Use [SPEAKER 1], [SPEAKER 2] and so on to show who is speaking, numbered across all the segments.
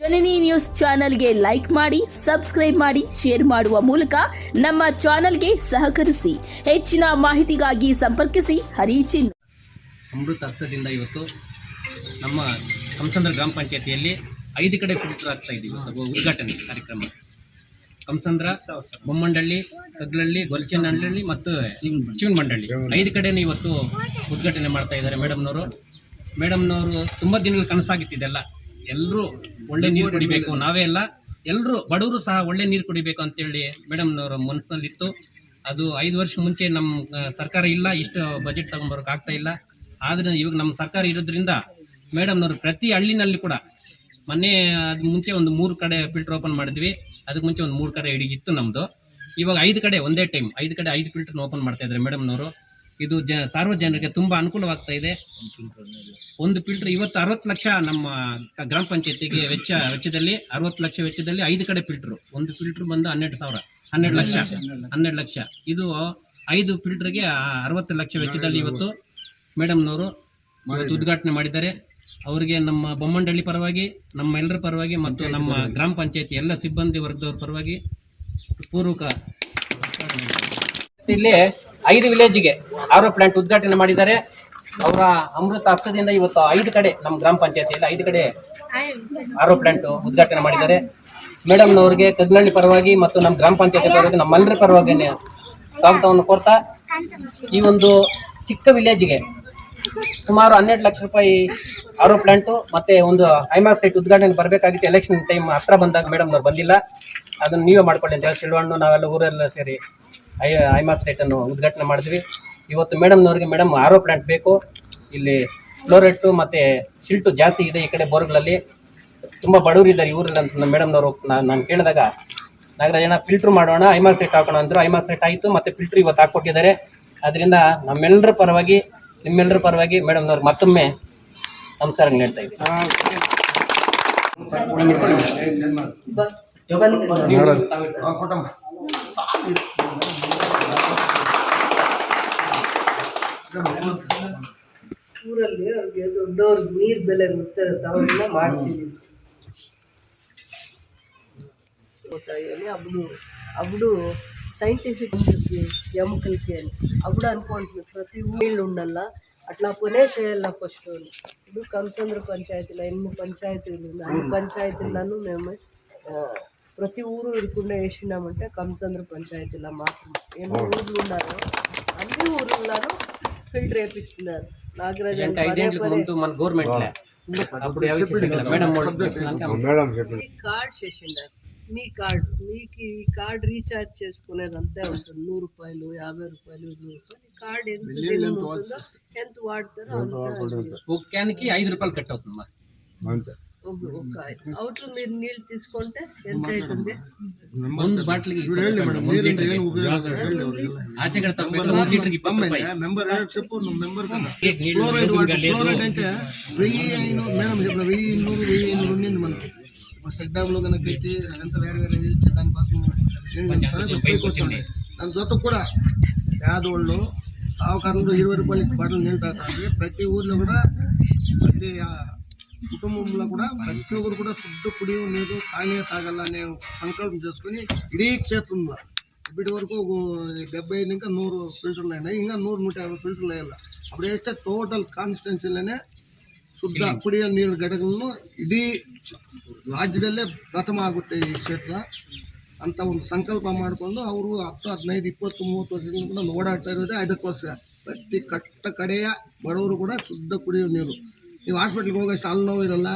[SPEAKER 1] ಜನನಿ news ಚಾನೆಲ್ಗೆ like ಮಾಡಿ, subscribe ಮಾಡಿ, ಶೇರ್ ಮಾಡುವ ಮೂಲಕ ನಮ್ಮ ಚಾನೆಲ್ಗೆ ಸಹಕರಿಸಿ. ಹೆಚ್ಚಿನ ಮಾಹಿತಿಗಾಗಿ ಸಂಪರ್ಕಿಸಿ. ಹರಿಚಿನ್
[SPEAKER 2] ಅಮೃತ ಹಸ್ತದಿಂದ ಇವತ್ತು ನಮ್ಮ ಕಂಸಂದ್ರ ಗ್ರಾಮ ಪಂಚಾಯತಿಯಲ್ಲಿ ಐದು ಕಡೆ ಫಿಲ್ಟರ್ ಆಗ್ತಾ ಇದೆ ಇವತ್ತು ಉದ್ಘಾಟನೆ ಕಾರ್ಯಕ್ರಮ. ಕಂಸಂದ್ರ ಬೊಮ್ಮಂಡಳ್ಳಿ ಕಗ್ಲಳ್ಳಿ, ಗೊಲ್ಚನಹಳ್ಳಿ ಮತ್ತು ಚಿವನಮಂಡಳ್ಳಿ ಐದು ಕಡೆನೇ ಇವತ್ತು ಉದ್ಘಾಟನೆ ಮಾಡ್ತಾ ಇದ್ದಾರೆ ಮೇಡಮ್ನವರು. ಮೇಡಮ್ನವರು ತುಂಬ ದಿನಗಳ ಕನಸಾಗಿತ್ತಿದೆಲ್ಲ ಎಲ್ಲರೂ ಒಳ್ಳೆ ನೀರು ಕುಡಿಬೇಕು. ನಾವೇ ಅಲ್ಲ ಎಲ್ಲರೂ ಬಡವರು ಸಹ ಒಳ್ಳೆ ನೀರು ಕುಡಿಬೇಕು ಅಂತೇಳಿ ಮೇಡಮ್ನವರ ಮನಸ್ಸಿನಲ್ಲಿತ್ತು. ಅದು ಐದು ವರ್ಷ ಮುಂಚೆ ನಮ್ಮ ಸರ್ಕಾರ ಇಲ್ಲ, ಇಷ್ಟು ಬಜೆಟ್ ತೊಗೊಂಬರೋಕೆ ಆಗ್ತಾ ಇಲ್ಲ. ಆದ್ರೆ ಇವಾಗ ನಮ್ಮ ಸರ್ಕಾರ ಇರೋದ್ರಿಂದ ಮೇಡಮ್ನವರು ಪ್ರತಿ ಹಳ್ಳಿನಲ್ಲಿ ಕೂಡ ಮೊನ್ನೆ ಅದು ಮುಂಚೆ ಒಂದು ಮೂರು ಕಡೆ ಫಿಲ್ಟರ್ ಓಪನ್ ಮಾಡಿದ್ವಿ. ಅದಕ್ಕೆ ಮುಂಚೆ ಒಂದು ಮೂರು ಕಡೆ ಇತ್ತು ನಮ್ಮದು ಇವಾಗ ಐದು ಕಡೆ ಒಂದೇ ಟೈಮ್ ಐದು ಕಡೆ ಐದು ಫಿಲ್ಟರ್ನ ಓಪನ್ ಮಾಡ್ತಾ ಇದ್ದಾರೆ ಮೇಡಮ್ನವರು ಇದು ಜ, ಸಾರ್ವಜನಿಕರಿಗೆ ತುಂಬ ಅನುಕೂಲವಾಗ್ತಾ ಇದೆ. ಒಂದು ಫಿಲ್ಟರ್ ಇವತ್ತು ಅರವತ್ತು ಲಕ್ಷ ನಮ್ಮ ಗ್ರಾಮ ಪಂಚಾಯತಿಗೆ ವೆಚ್ಚ ವೆಚ್ಚದಲ್ಲಿ, ಅರವತ್ತು ಲಕ್ಷ ವೆಚ್ಚದಲ್ಲಿ ಐದು ಕಡೆ ಫಿಲ್ಟ್ರು. ಒಂದು ಫಿಲ್ಟರ್ ಬಂದು ಹನ್ನೆರಡು ಸಾವಿರ, ಹನ್ನೆರಡು ಲಕ್ಷ ಹನ್ನೆರಡು ಲಕ್ಷ. ಇದು ಐದು ಫಿಲ್ಟರ್ಗೆ ಅರವತ್ತು ಲಕ್ಷ ವೆಚ್ಚದಲ್ಲಿ ಇವತ್ತು ಮೇಡಮ್ನವರು ಇವತ್ತು ಉದ್ಘಾಟನೆ ಮಾಡಿದ್ದಾರೆ. ಅವರಿಗೆ ನಮ್ಮ ಬೊಮ್ಮಂಡಳ್ಳಿ ಪರವಾಗಿ, ನಮ್ಮ ಎಲ್ಲರ ಪರವಾಗಿ ಮತ್ತು ನಮ್ಮ ಗ್ರಾಮ ಪಂಚಾಯತಿ ಎಲ್ಲ ಸಿಬ್ಬಂದಿ ವರ್ಗದವ್ರ ಪರವಾಗಿ ಪೂರ್ವಕ ಇಲ್ಲಿ ಐದು ವಿಲೇಜ್ಗೆ ಆರೋ ಪ್ಲಾಂಟ್ ಉದ್ಘಾಟನೆ ಮಾಡಿದ್ದಾರೆ. ಅವರ ಅಮೃತ ಹಸ್ತದಿಂದ ಇವತ್ತು ಐದು ಕಡೆ ನಮ್ಮ ಗ್ರಾಮ ಪಂಚಾಯತಿಯಲ್ಲಿ ಐದು ಕಡೆ ಆರೋ ಪ್ಲಾಂಟ್ ಉದ್ಘಾಟನೆ ಮಾಡಿದ್ದಾರೆ. ಮೇಡಮ್ನವ್ರಿಗೆ ಕಗ್ನಳ್ಳಿ ಪರವಾಗಿ ಮತ್ತು ನಮ್ಮ ಗ್ರಾಮ ಪಂಚಾಯತಿ ಪರವಾಗಿ ನಮ್ಮೆಲ್ಲರ ಪರವಾಗಿ ಸ್ವಾಗತವನ್ನು ಕೋರ್ತಾ, ಈ ಒಂದು ಚಿಕ್ಕ ವಿಲೇಜ್ಗೆ ಸುಮಾರು ಹನ್ನೆರಡು ಲಕ್ಷ ರೂಪಾಯಿ ಆರೋ ಪ್ಲಾಂಟು ಮತ್ತೆ ಒಂದು ಐಮಾ ಸೈಟ್ ಉದ್ಘಾಟನೆ ಬರಬೇಕಾಗಿತ್ತು. ಎಲೆಕ್ಷನ್ ಟೈಮ್ ಹತ್ರ ಬಂದಾಗ ಮೇಡಮ್ನವ್ರು ಬಂದಿಲ್ಲ. ಅದನ್ನು ನೀವೇ ಮಾಡ್ಕೊಳ್ಳಿ ಅಂತ ಹೇಳಿ ನಾವೆಲ್ಲ ಊರೆಲ್ಲ ಸೇರಿ ಐ ಐಮಾಸ್ ಲೈಟನ್ನು ಉದ್ಘಾಟನೆ ಮಾಡಿದ್ವಿ. ಇವತ್ತು ಮೇಡಮ್ನವ್ರಿಗೆ ಮೇಡಮ್ ಆರೋ ಪ್ಲಾಂಟ್ ಬೇಕು. ಇಲ್ಲಿ ಫ್ಲೋರೆಟ್ಟು ಮತ್ತು ಸಿಲ್ಟು ಜಾಸ್ತಿ ಇದೆ ಈ ಕಡೆ ಬೋರ್ಗಳಲ್ಲಿ. ತುಂಬ ಬಡವರು ಇದ್ದಾರೆ ಈ ಊರಲ್ಲಿ ಅಂತ ಮೇಡಮ್ನವರು ನಾನು ಕೇಳಿದಾಗ ನಾಗರಾಜಣ್ಣ ಫಿಲ್ಟ್ರ್ ಮಾಡೋಣ ಐಮಾಸ್ ಲೈಟ್ ಹಾಕೋಣ ಅಂದರು ಐಮಾಸ್ ಲೈಟ್ ಆಯಿತು ಮತ್ತು ಫಿಲ್ಟ್ರ್ ಇವತ್ತು ಹಾಕ್ಕೊಟ್ಟಿದ್ದಾರೆ. ಅದರಿಂದ ನಮ್ಮೆಲ್ಲರ ಪರವಾಗಿ ನಿಮ್ಮೆಲ್ಲರ ಪರವಾಗಿ ಮೇಡಮ್ನವ್ರು ಮತ್ತೊಮ್ಮೆ ನಮಸ್ಕಾರ ಹೇಳ್ತಾ ಇದ್ದೀನಿ.
[SPEAKER 3] ಊರಲ್ಲಿ ಅವ್ರಿಗೆ ದೊಡ್ಡವ್ರಿಗೆ ನೀರ್ ಬೆಲೆ ಗೊತ್ತಿರುತ್ತೆ ಅವ್ರನ್ನ ಮಾಡಿಸಿದೀವಿ అని అప్పుడు అప్పుడు సైంటిఫిక్ ఉంటుంది ఎముకలకి అని అప్పుడు అనుకుంటుంది ప్రతి ఊళ్ళు ఉండాల అట్లా పనే చేయాల ఫస్ట్ ఇప్పుడు కంచంద్ర పంచాయతీలో ఎన్ని పంచాయతీలు ఉన్నాయి అన్ని పంచాయతీలను మేము ఆ, ప్రతి ఊరు ఇరుకుండా వేసినామంటే కంచంద్ర పంచాయతీలో మాత్రం ఎన్ని ఊర్లు ఉన్నారో అన్ని ఊర్లలో ఫిల్టర్ నాగరాజు
[SPEAKER 2] మన అప్పుడు? మేడం.
[SPEAKER 3] కార్డ్ చేసిండారు మీ కార్డు మీకు ఈ కార్డ్ రీఛార్జ్ చేసుకునేది అంతే ఉంటుంది. నూరు రూపాయలు యాభై రూపాయలు నూరు రూపాయలు. ఈ కార్డ్ ఎంత ఎంత వాడతారో అంత
[SPEAKER 2] ఐదు రూపాయలు కట్ అవుతుందమ్మా
[SPEAKER 3] ఒక- ఒక అవుతుంది మీరు నీళ్ళు తీసుకుంటే ఎంత అవుతుంది
[SPEAKER 2] ಒಂದು ಬಾಟ್ಲಿಗೆ ಒಂದು ಲೀಟರ್ಗೆ ಆಚೆ ಕಡೆ ತಗೋಬೇಕು ಒಂದು ಲೀಟರ್ಗೆ ಇಪ್ಪತ್ತು ರೂಪಾಯಿ
[SPEAKER 4] మెంబర్ చెప్పు నువ్వు మెంబర్ కదా
[SPEAKER 2] నీళ్ళు లేదు,
[SPEAKER 4] క్లోరైడ్ వాటర్
[SPEAKER 2] లేదు.
[SPEAKER 4] క్లోరైడ్ అంటే వెయ్యి ఐనూరు మేడం చెప్పిన వెయ్యి ఇన్నూరు వెయ్యి ఐనూరు ఉండింది మనకి ఇప్పుడు సెట్ డ్యామ్లో కనుక పెట్టి అదంతా వేరే వేరే చేసి దానికోసం
[SPEAKER 2] కొంచెం
[SPEAKER 4] సరే
[SPEAKER 2] కొంచెం
[SPEAKER 4] పైకి
[SPEAKER 2] పైకి
[SPEAKER 4] వస్తుంది
[SPEAKER 2] వచ్చింది.
[SPEAKER 4] దాని జొత్త కూడా పేదవాళ్ళు సావకారులు ఇరవై రూపాయలకి బాటలు నీళ్ళు తాగుతారు ప్రతి ఊర్లో కూడా ప్రతి ఆ, కుటుంబంలో కూడా ప్రతి ఒక్కరు కూడా శుద్ధ కుడి నీరు తాగే తాగాలనే సంకల్పం చేసుకుని ఇడీ క్షేత్రంలో ఇప్పటి వరకు ఒక డెబ్బై ఐదు ఇంకా నూరు ఫిల్టర్లు అయినాయి ఇంకా నూరు నూట యాభై ఫిల్టర్లు వేయాలి అప్పుడు వేస్తే టోటల్ ಕಾನ್ಸ್ಟಿಟ್ಯೂನ್ಸಿಲೇ ಶುದ್ಧ ಕುಡಿಯೋ ನೀರು ಘಟಕಗಳನ್ನು ಇಡೀ ರಾಜ್ಯದಲ್ಲೇ ಪ್ರಥಮ ಆಗುತ್ತೆ ಈ ಕ್ಷೇತ್ರ ಅಂತ ಒಂದು ಸಂಕಲ್ಪ ಮಾಡಿಕೊಂಡು ಅವರು ಹತ್ತು ಹದಿನೈದು ಇಪ್ಪತ್ತು ಮೂವತ್ತು ವರ್ಷದಿಂದ ಕೂಡ ಓಡಾಡ್ತಾ ಇರೋದೇ ಅದಕ್ಕೋಸ್ಕರ ಪ್ರತಿ ಕಟ್ಟ ಕಡೆಯ ಬಡವರು ಕೂಡ ಶುದ್ಧ ಕುಡಿಯೋ ನೀರು ನೀವು ಹಾಸ್ಪಿಟ್ಲಿಗೆ ಹೋಗೋಷ್ಟು ಅಲ್ಲಿ ನೋವು ಇರಲ್ಲ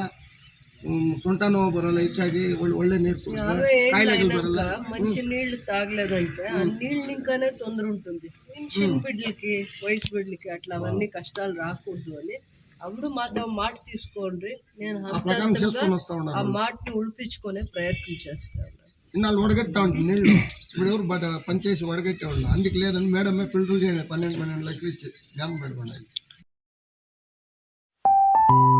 [SPEAKER 4] ಹ್ಮ್, ಸೊಂಟ ನೋವು ಬರಲ್ಲ ಹೆಚ್ಚಾಗಿ ಒಳ್ಳೆ ಒಳ್ಳೆ ನೀರು ಕುಡಿದ್ರೆ
[SPEAKER 3] అరవై ఏళ్ళు
[SPEAKER 4] ಕಾಯಿಲೆಗಳು
[SPEAKER 3] అయినాక
[SPEAKER 4] ಬರಲ್ಲ
[SPEAKER 3] మంచి నీళ్లు తాగలేదంటే ఆ నీళ్ళు ఇంకానే తొందర ఉంటుంది చిన్న బిడ్డలకి వయసు బిడ్డలకి అట్లా అవన్నీ కష్టాలు రాకూడదు అని అప్పుడు మాతో మాట తీసుకోండి నేను
[SPEAKER 4] ప్రకారం
[SPEAKER 3] హంతహంతగా
[SPEAKER 4] చేసుకొని వస్తూ ఉన్నారు
[SPEAKER 3] ఆ మాటని ఉడిపించుకునే ప్రయత్నం చేస్తాను
[SPEAKER 4] ఇన్నాళ్ళు వడగట్టా ఉంటుంది నీళ్ళు ఇప్పుడు ఎవరు బట్ పనిచేసి వడగట్టే వాళ్ళు అందుకు లేదని మేడమే ఫిల్టర్ చేయాలి పన్నెండు పన్నెండు లక్షలు ఇచ్చి జ్ఞాపకం పెట్టుకోండి thank you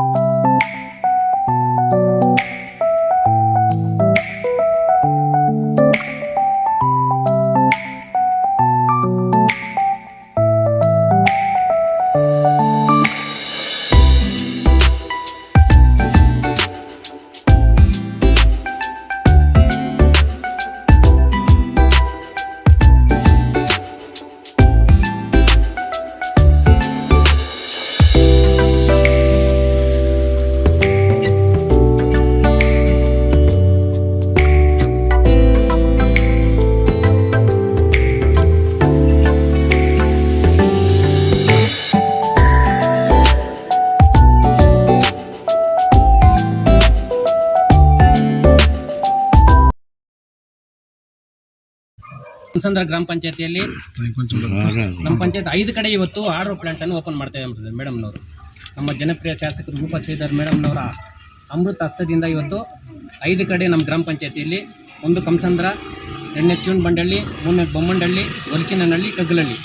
[SPEAKER 2] ಹುಣಸಂದ್ರ ಗ್ರಾಮ ಪಂಚಾಯತಿಯಲ್ಲಿ ನಮ್ಮ ಪಂಚಾಯತ್ ಐದು ಕಡೆ ಇವತ್ತು ಆರು ಪ್ಲಾಂಟ್ ಅನ್ನು ಓಪನ್ ಮಾಡ್ತಾ ಇದ್ದಾರೆ ಮೇಡಮ್ನವರು. ನಮ್ಮ ಜನಪ್ರಿಯ ಶಾಸಕರು ರೂಪಾ ಶ್ರೀಧರ್ ಮೇಡಮ್ನವರ ಅಮೃತ ಹಸ್ತದಿಂದ ಇವತ್ತು ಐದು ಕಡೆ ನಮ್ಮ ಗ್ರಾಮ ಪಂಚಾಯತಿಯಲ್ಲಿ ಒಂದು ಕಂಸಂದ್ರ ಎರಡನೇ ಚೂನ್ ಬಂಡಳ್ಳಿ ಮೂರನೇ ಬೊಮ್ಮಂಡಳ್ಳಿ ಒಲಚಿನಹಳ್ಳಿ ಕಗ್ಗಲಹಳ್ಳಿ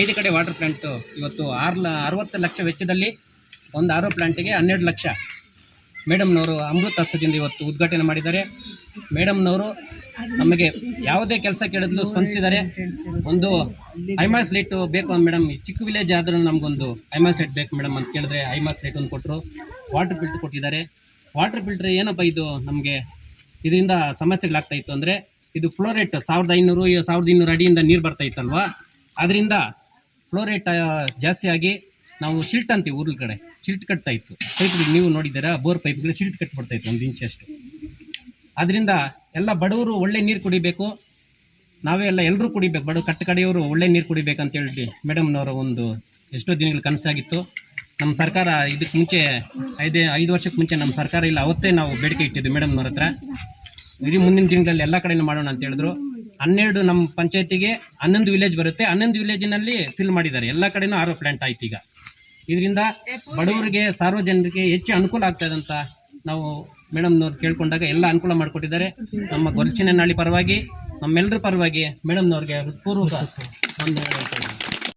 [SPEAKER 2] ಐದು ಕಡೆ ವಾಟರ್ ಪ್ಲಾಂಟ್ ಇವತ್ತು ಆರು ಲ ಅರವತ್ತು ಲಕ್ಷ ವೆಚ್ಚದಲ್ಲಿ ಒಂದು ಆರು ಪ್ಲಾಂಟಿಗೆ ಹನ್ನೆರಡು ಲಕ್ಷ. ಮೇಡಮ್ನವರು ಅಮೃತ ಹಸ್ತದಿಂದ ಇವತ್ತು ಉದ್ಘಾಟನೆ ಮಾಡಿದ್ದಾರೆ. ಮೇಡಮ್ನವರು ನಮಗೆ ಯಾವುದೇ ಕೆಲಸ ಕೇಳಿದ್ಲು ಸ್ಪಂದಿಸಿದ್ದಾರೆ. ಒಂದು ಐಮಾಸ್ ಲೈಟ್ ಬೇಕು ಮೇಡಮ್. ಚಿಕ್ಕ ವಿಲೇಜ್ ಆದರೂ ನಮಗೊಂದು ಐಮಾಸ್ ಲೈಟ್ ಬೇಕು ಮೇಡಮ್ ಅಂತ ಕೇಳಿದ್ರೆ ಐಮಾಸ್ ಲೈಟ್ ಒಂದು ಕೊಟ್ಟರು. ವಾಟರ್ ಫಿಲ್ಟರ್ ಕೊಟ್ಟಿದ್ದಾರೆ. ವಾಟರ್ ಫಿಲ್ಟರ್ ಏನಪ್ಪ ಇದು ನಮಗೆ ಇದರಿಂದ ಸಮಸ್ಯೆಗಳಾಗ್ತಾ ಇತ್ತು ಅಂದರೆ ಇದು ಫ್ಲೋರೇಟ್ ಸಾವಿರದ ಐನೂರು ಸಾವಿರದ ಇನ್ನೂರು ಅಡಿಯಿಂದ ನೀರು ಬರ್ತಾ ಇತ್ತಲ್ವಾ? ಅದರಿಂದ ಫ್ಲೋರೇಟ್ ಜಾಸ್ತಿಯಾಗಿ ನಾವು ಶಿಲ್ಟ್ ಅಂತೀವಿ ಊರ್ಲ ಕಡೆ. ಶಿಲ್ಟ್ ಕಟ್ತಾ ಇತ್ತು. ಪೈಪ್ಗಳು ನೀವು ನೋಡಿದ್ದೀರಾ? ಬೋರ್ ಪೈಪ್ಗಳು ಶಿಲ್ಟ್ ಕಟ್ಬಿಡ್ತಾ ಇತ್ತು ಒಂದು ಇಂಚಷ್ಟು ಅದರಿಂದ ಎಲ್ಲ ಬಡವರು ಒಳ್ಳೆ ನೀರು ಕುಡಿಬೇಕು. ನಾವೇ ಎಲ್ಲ ಎಲ್ಲರೂ ಕುಡಿಬೇಕು. ಬಡ ಕಟ್ಟ ಕಡೆಯವರು ಒಳ್ಳೆ ನೀರು ಕುಡಿಬೇಕಂತ ಹೇಳಿ ಮೇಡಮ್ನವರ ಒಂದು ಎಷ್ಟೋ ದಿನಗಳ ಕನಸಾಗಿತ್ತು. ನಮ್ಮ ಸರ್ಕಾರ ಇದಕ್ಕೆ ಮುಂಚೆ ಐದೇ, ಐದು ವರ್ಷಕ್ಕೆ ಮುಂಚೆ ನಮ್ಮ ಸರ್ಕಾರ ಇಲ್ಲ, ಅವತ್ತೇ ನಾವು ಬೇಡಿಕೆ ಇಟ್ಟಿದ್ದು ಮೇಡಮ್ನವ್ರ ಹತ್ರ. ಇಡೀ ಮುಂದಿನ ದಿನಗಳಲ್ಲಿ ಎಲ್ಲ ಕಡೆಯೂ ಮಾಡೋಣ ಅಂತ ಹೇಳಿದ್ರು. ಹನ್ನೆರಡು ನಮ್ಮ ಪಂಚಾಯತಿಗೆ ಹನ್ನೊಂದು ವಿಲೇಜ್ ಬರುತ್ತೆ. ಹನ್ನೊಂದು ವಿಲೇಜಿನಲ್ಲಿ ಫಿಲ್ ಮಾಡಿದ್ದಾರೆ. ಎಲ್ಲ ಕಡೆಯೂ ಆರೋ ಪ್ಲಾಂಟ್ ಆಯ್ತು ಈಗ. ಇದರಿಂದ ಬಡವರಿಗೆ, ಸಾರ್ವಜನಿಕರಿಗೆ ಹೆಚ್ಚು ಅನುಕೂಲ ಆಗ್ತದಂತ ನಾವು ಮೇಡಮ್ನವ್ರು ಕೇಳ್ಕೊಂಡಾಗ ಎಲ್ಲ ಅನುಕೂಲ ಮಾಡಿಕೊಟ್ಟಿದ್ದಾರೆ ನಮ್ಮ ಗೊರಚಿನ ನಾಳಿ ಪರವಾಗಿ ನಮ್ಮೆಲ್ಲರ ಪರವಾಗಿ ಮೇಡಮ್ನವ್ರಿಗೆ ಪೂರ್ವಕ.